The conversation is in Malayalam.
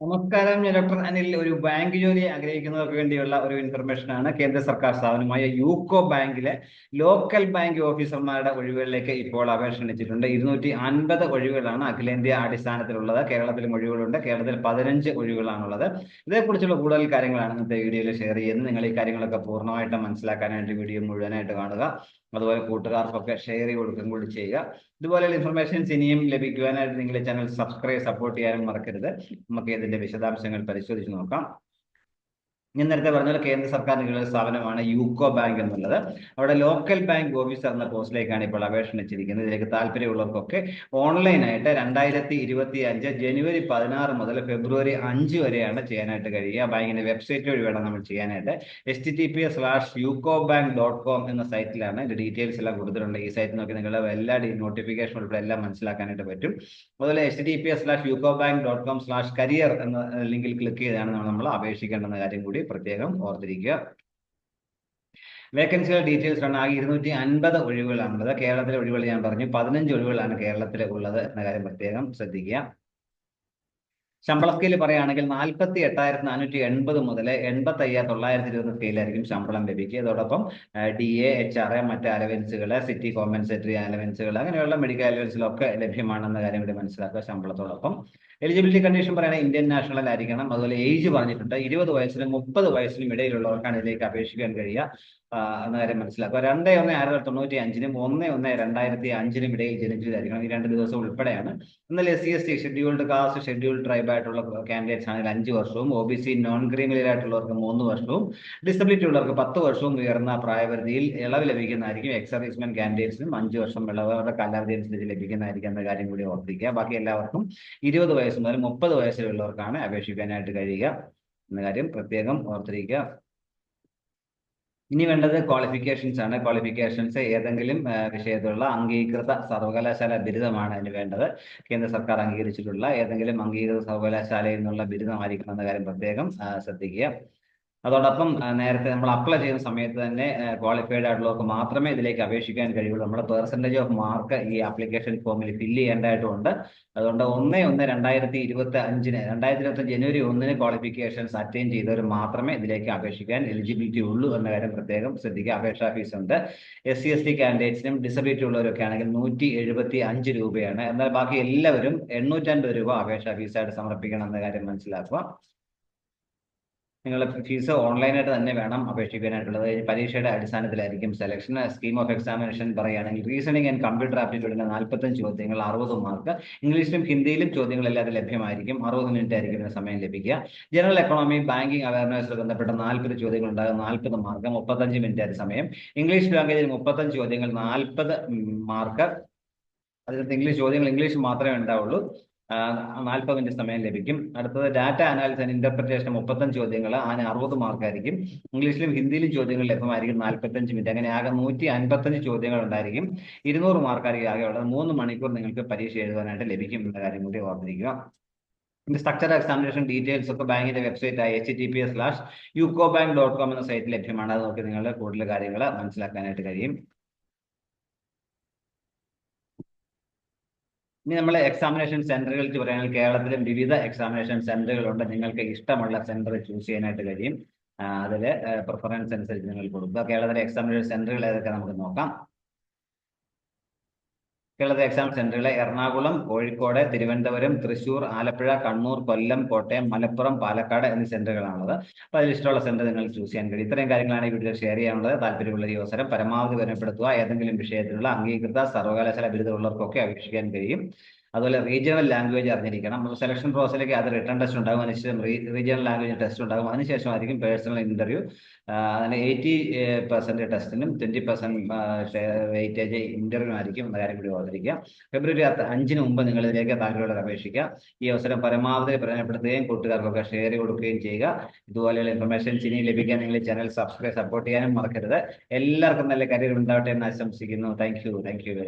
നമസ്കാരം. ഞാൻ ഡോക്ടർ അനിൽ ഒരു ബാങ്ക് ജോലി ആഗ്രഹിക്കുന്നവർക്ക് വേണ്ടിയുള്ള ഒരു ഇൻഫർമേഷൻ ആണ് കേന്ദ്ര സർക്കാർ സ്ഥാപനമായ യൂക്കോ ബാങ്കിലെ ലോക്കൽ ബാങ്ക് ഓഫീസർമാരുടെ ഒഴിവുകളിലേക്ക് ഇപ്പോൾ അപേക്ഷ ക്ഷണിച്ചിട്ടുണ്ട്. ഇരുന്നൂറ്റി അൻപത് ഒഴിവുകളാണ് അഖിലേന്ത്യാ അടിസ്ഥാനത്തിലുള്ളത്. കേരളത്തിലും ഒഴിവുകളുണ്ട്. കേരളത്തിൽ പതിനഞ്ച് ഒഴിവുകളാണുള്ളത്. ഇതേക്കുറിച്ചുള്ള കൂടുതൽ കാര്യങ്ങളാണ് ഇന്നത്തെ വീഡിയോയിൽ ഷെയർ ചെയ്യുന്നത്. നിങ്ങൾ ഈ കാര്യങ്ങളൊക്കെ പൂർണമായിട്ട് മനസ്സിലാക്കാനായിട്ട് വീഡിയോ മുഴുവനായിട്ട് കാണുക. അതുപോലെ കൂട്ടുകാർക്കൊക്കെ ഷെയർ ചെയ്ത് കൊടുക്കും കൂടി ചെയ്യുക. ഇതുപോലെയുള്ള ഇൻഫർമേഷൻസ് ഇനിയും ലഭിക്കുവാനായിട്ട് നിങ്ങൾ ചാനൽ സബ്സ്ക്രൈബ് സപ്പോർട്ട് ചെയ്യാനും മറക്കരുത്. നമുക്ക് ഇതിന്റെ വിശദാംശങ്ങൾ പരിശോധിച്ച് നോക്കാം. ഞാൻ നേരത്തെ പറഞ്ഞ പോലെ കേന്ദ്ര സർക്കാർ നിങ്ങളുടെ സ്ഥാപനമാണ് യൂക്കോ ബാങ്ക് എന്നുള്ളത്. അവിടെ ലോക്കൽ ബാങ്ക് ഓഫീസർ എന്ന പോസ്റ്റിലേക്കാണ് ഇപ്പോൾ അപേക്ഷ വെച്ചിരിക്കുന്നത് ഇതിലേക്ക് താല്പര്യമുള്ളവർക്കൊക്കെ ഓൺലൈനായിട്ട് രണ്ടായിരത്തി ഇരുപത്തി അഞ്ച് ജനുവരി പതിനാറ് മുതൽ ഫെബ്രുവരി അഞ്ച് വരെയാണ് ചെയ്യാനായിട്ട് കഴിയുക. ബാങ്കിന്റെ വെബ്സൈറ്റ് വഴി വേണം നമ്മൾ ചെയ്യാനായിട്ട്. H T T P slash UCO bank dot com എന്ന സൈറ്റിലാണ് ഇതിന്റെ ഡീറ്റെയിൽസ് എല്ലാം കൊടുത്തിട്ടുണ്ട്. ഈ സൈറ്റ് നോക്കി നിങ്ങളുടെ എല്ലാ നോട്ടിഫിക്കേഷൻ ഉൾപ്പെടെ എല്ലാം മനസ്സിലാക്കാനായിട്ട് പറ്റും. അതുപോലെ H T P S slash UCO bank dot com slash career എന്ന ലിങ്കിൽ ക്ലിക്ക് ചെയ്താണ് നമ്മൾ അപേക്ഷിക്കേണ്ടെന്ന കാര്യം കൂടി. പ്രത്യേകം ഓർത്തിരിക്കുക. വേക്കൻസികൾ ഡീറ്റെയിൽസ് ആണ് ആകെ ഇരുന്നൂറ്റി അൻപത് ഒഴിവുകളാണുള്ളത്. കേരളത്തിലെ ഒഴിവുകൾ ഞാൻ പറഞ്ഞു. പതിനഞ്ച് ഒഴിവുകളാണ് കേരളത്തിലെ ഉള്ളത് എന്ന കാര്യം പ്രത്യേകം ശ്രദ്ധിക്കുക. ശമ്പള സ്കെയിൽ പറയുകയാണെങ്കിൽ നാൽപ്പത്തി എട്ടായിരത്തി നാനൂറ്റി എൺപത് മുതൽ എൺപത്തി അയ്യായിരത്തി തൊള്ളായിരത്തി ഇരുപത് സ്കെയിലായിരിക്കും ശമ്പളം ലഭിക്കുക. അതോടൊപ്പം D A H R A മറ്റ് അലവൻസുകൾ സിറ്റി കോമ്പൻസേറ്ററി അലവൻസുകൾ അങ്ങനെയുള്ള മെഡിക്കൽ അലവൻസിലൊക്കെ ലഭ്യമാണെന്ന കാര്യം കൂടി മനസ്സിലാക്കുക ശമ്പളത്തോടൊപ്പം. എലിജിബിലിറ്റി കണ്ടീഷൻ പറയുന്നത് ഇന്ത്യൻ നാഷണൽ ആയിരിക്കണം. അതുപോലെ ഏജ് പറഞ്ഞിട്ടുണ്ട്. ഇരുപത് വയസ്സിനും മുപ്പത് വയസ്സിനും ഇടയിലുള്ളവർക്കാണ് ഇതിലേക്ക് അപേക്ഷിക്കാൻ കഴിയുക. എന്ന കാര്യം മനസ്സിലാക്കുക. രണ്ട് ഒന്ന് ആയിരത്തി തൊണ്ണൂറ്റി അഞ്ചിനും ഒന്ന് ഒന്ന് രണ്ടായിരത്തി അഞ്ചിനും ഇടയിൽ ജനിച്ചതായിരിക്കണം ഈ രണ്ട് ദിവസം ഉൾപ്പെടെയാണ്. എന്നാൽ S C S T scheduled caste scheduled tribe ആയിട്ടുള്ള കാൻഡിഡേറ്റ്സ് ആണെങ്കിൽ അഞ്ച് വർഷവും. O B C non creamy layer ആയിട്ടുള്ളവർക്ക് മൂന്ന് വർഷവും. ഡിസബിലിറ്റി ഉള്ളവർക്ക് പത്ത് വർഷവും ഉയർന്ന പ്രായപരിധിയിൽ ഇളവ് ലഭിക്കുന്നതായിരിക്കും. എക്സ് കാൻഡിഡേറ്റ്സിനും അഞ്ച് വർഷം ഇളവ്. അവരുടെ കാലാവധി അനുസരിച്ച് ലഭിക്കുന്നതായിരിക്കും എന്ന കാര്യം കൂടി ഓർത്തിരിക്കുക. ബാക്കി എല്ലാവർക്കും ഇരുപത് വയസ്സ് മുതൽ മുപ്പത് വയസ്സിലുള്ളവർക്കാണ് അപേക്ഷിക്കാനായിട്ട് കഴിയുക എന്ന കാര്യം പ്രത്യേകം ഓർത്തിരിക്കുക. ഇനി വേണ്ടത് ക്വാളിഫിക്കേഷൻസ് ആണ്. ക്വാളിഫിക്കേഷൻസ് ഏതെങ്കിലും വിഷയത്തിലുള്ള അംഗീകൃത സർവകലാശാല ബിരുദമാണ് അതിന് വേണ്ടത്. കേന്ദ്ര സർക്കാർ അംഗീകരിച്ചിട്ടുള്ള ഏതെങ്കിലും അംഗീകൃത സർവകലാശാലയിൽ നിന്നുള്ള ബിരുദമായിരിക്കണം എന്ന കാര്യം പ്രത്യേകം ശ്രദ്ധിക്കുക. അതോടൊപ്പം നേരത്തെ നമ്മൾ അപ്ലൈ ചെയ്യുന്ന സമയത്ത് തന്നെ ക്വാളിഫൈഡ് ആയിട്ടുള്ളവർക്ക് മാത്രമേ ഇതിലേക്ക് അപേക്ഷിക്കാൻ കഴിയുള്ളൂ. നമ്മുടെ പെർസെന്റേജ് ഓഫ് മാർക്ക് ഈ ആപ്ലിക്കേഷൻ ഫോമിൽ ഫില്ല് ചെയ്യേണ്ടതായിട്ടുണ്ട്. അതുകൊണ്ട് ഒന്ന് ഒന്ന് രണ്ടായിരത്തി ഇരുപത്തി അഞ്ചിന് രണ്ടായിരത്തി ഇരുപത്തി ജനുവരി ഒന്നിന് ക്വാളിഫിക്കേഷൻസ് അറ്റൈൻ ചെയ്തവർ മാത്രമേ ഇതിലേക്ക് അപേക്ഷിക്കാൻ എലിജിബിലിറ്റി ഉള്ളൂ എന്ന കാര്യം പ്രത്യേകം ശ്രദ്ധിക്കുക. അപേക്ഷാ ഫീസ് ഉണ്ട്. എസ് സി എസ് ടി കാൻഡിഡേറ്റ്സിനും ഡിസബിലിറ്റി ഉള്ളവരൊക്കെ ആണെങ്കിൽ നൂറ്റി എഴുപത്തി അഞ്ച് രൂപയാണ്. എന്നാൽ ബാക്കി എല്ലാവരും എണ്ണൂറ്റൻപത് രൂപ അപേക്ഷാ ഫീസായിട്ട് സമർപ്പിക്കണം എന്ന കാര്യം മനസ്സിലാക്കുക. നിങ്ങളുടെ ഫീസ് ഓൺലൈനായിട്ട് തന്നെ വേണം അപേക്ഷിക്കാനായിട്ടുള്ളത്. പരീക്ഷയുടെ അടിസ്ഥാനത്തിലായിരിക്കും സെലക്ഷൻ സ്കീം ഓഫ് എക്സാമിനേഷൻ പറയുകയാണെങ്കിൽ റീസണിങ് ആൻഡ് കമ്പ്യൂട്ടർ ആപ്റ്റിറ്റ്യൂഡിന്റെ നാൽപ്പത്തഞ്ച് ചോദ്യങ്ങൾ അറുപത് മാർക്ക് ഇംഗ്ലീഷിലും ഹിന്ദിയിലും ചോദ്യങ്ങൾ എല്ലാം ലഭ്യമായിരിക്കും. അറുപത് മിനിറ്റ് ആയിരിക്കും ഇതിന് സമയം ലഭിക്കുക. ജനറൽ എക്കണോമി ബാങ്കിങ് അവയർനെസ് ബന്ധപ്പെട്ട നാൽപ്പത് ചോദ്യങ്ങൾ ഉണ്ടാകും നാൽപ്പത് മാർക്ക് മുപ്പത്തഞ്ച് മിനിറ്റ് ആയിരിക്കും സമയം. ഇംഗ്ലീഷ് ലാംഗ്വേജിൽ മുപ്പത്തഞ്ച് ചോദ്യങ്ങൾ നാൽപ്പത് മാർക്ക് അതിനകത്ത് ഇംഗ്ലീഷ് ചോദ്യങ്ങൾ ഇംഗ്ലീഷ് മാത്രമേ ഉണ്ടാവുള്ളൂ. നാൽപ്പത് മിനിറ്റ് സമയം ലഭിക്കും. അടുത്തത് ഡാറ്റ അനാലിസിസ് ആൻഡ് ഇന്റർപ്രിറ്റേഷൻ മുപ്പത്തഞ്ച് ചോദ്യങ്ങൾ അതിന് അറുപത് മാർക്കായിരിക്കും ഇംഗ്ലീഷിലും ഹിന്ദിയിലും ചോദ്യങ്ങൾ ലഭ്യമായിരിക്കും നാൽപ്പത്തഞ്ച് മിനിറ്റ് അങ്ങനെ ആകെ നൂറ്റി അൻപത്തഞ്ച് ചോദ്യങ്ങൾ ഉണ്ടായിരിക്കും. ഇരുന്നൂറ് മാർക്കായിരിക്കും ആകെ ഉള്ളത്. മൂന്ന് മണിക്കൂർ നിങ്ങൾക്ക് പരീക്ഷ എഴുതാനായിട്ട് ലഭിക്കും എന്ന കാര്യം കൂടി ഓർത്തിരിക്കുക. സ്ട്രക്ചർ എക്സാമിനേഷൻ ഡീറ്റെയിൽസ് ഒക്കെ ബാങ്കിന്റെ വെബ്സൈറ്റ് ആയ H T P S slash UCO bank dot com എന്ന സൈറ്റിൽ ലഭ്യമാണ്. അത് നോക്കി നിങ്ങൾ കൂടുതൽ കാര്യങ്ങൾ മനസ്സിലാക്കാനായിട്ട് കഴിയും. ഇനി നമ്മൾ എക്സാമിനേഷൻ സെന്ററുകൾ പറയുകയാണെങ്കിൽ കേരളത്തിലും വിവിധ എക്സാമിനേഷൻ സെന്ററുകളുണ്ട് നിങ്ങൾക്ക് ഇഷ്ടമുള്ള സെന്റർ ചൂസ് ചെയ്യാനായിട്ട് കഴിയും. അതിൽ പ്രിഫറൻസ് അനുസരിച്ച് നിങ്ങൾ കൊടുക്കുക കേരളത്തിലെ എക്സാമിനേഷൻ സെന്ററുകൾ ഏതൊക്കെ നമുക്ക് നോക്കാം. കേരളത്തിലെ എക്സാം സെന്ററുകളെ എറണാകുളം കോഴിക്കോട് തിരുവനന്തപുരം തൃശൂർ ആലപ്പുഴ കണ്ണൂർ കൊല്ലം കോട്ടയം മലപ്പുറം പാലക്കാട് എന്നീ സെന്ററുകളാണുള്ളത് അപ്പോൾ അതിൽ ഇഷ്ടമുള്ള സെന്റർ നിങ്ങൾ ചൂസ് ചെയ്യാൻ കഴിയും. ഇത്രയും കാര്യങ്ങളാണ് ഈ വീഡിയോ ഷെയർ ചെയ്യാനുള്ളത്. താല്പര്യമുള്ള ഈ അവസരം പരമാവധി ബലപ്പെടുത്തുക. ഏതെങ്കിലും വിഷയത്തിലുള്ള അംഗീകൃത സർവകലാശാല ബിരുദമുള്ളവർക്കൊക്കെ അപേക്ഷിക്കാൻ കഴിയും. അതുപോലെ റീജിയണൽ ലാംഗ്വേജ് അറിഞ്ഞിരിക്കണം. നമ്മൾ സെലക്ഷൻ പ്രോസസ്സിലേക്ക് അത് റിട്ടേൺ ടെസ്റ്റ് ഉണ്ടാകും. അതിനുശേഷം റീജിയണൽ ലാംഗ്വേജ് ടെസ്റ്റ് ഉണ്ടാകും. അതിനുശേഷം ആയിരിക്കും പേഴ്സണൽ ഇന്റർവ്യൂ അങ്ങനെ എയ്റ്റി പെർസെന്റ് ടെസ്റ്റിനും ട്വന്റി പെർസെന്റ് വെയിറ്റേജ് ഇന്റർവ്യൂ ആയിരിക്കും എന്ന കാര്യം കൂടി ഓർത്തിരിക്കുക ഫെബ്രുവരി അഞ്ചിന് മുമ്പ് നിങ്ങൾ ഇതിലേക്ക് താങ്കളോട് അപേക്ഷിക്കുക. ഈ അവസരം പരമാവധി പ്രയോജനപ്പെടുത്തുകയും കൂട്ടുകാർക്കൊക്കെ ഷെയർ കൊടുക്കുകയും ചെയ്യുക. ഇതുപോലെയുള്ള ഇൻഫർമേഷൻസ് ഇനി ലഭിക്കാൻ നിങ്ങൾ ചാനൽ സബ്സ്ക്രൈബ് സപ്പോർട്ട് ചെയ്യാനും മറക്കരുത്. എല്ലാവർക്കും നല്ല കരിയർ ഉണ്ടാവട്ടെ എന്ന് ആശംസിക്കുന്നു. Thank you thank you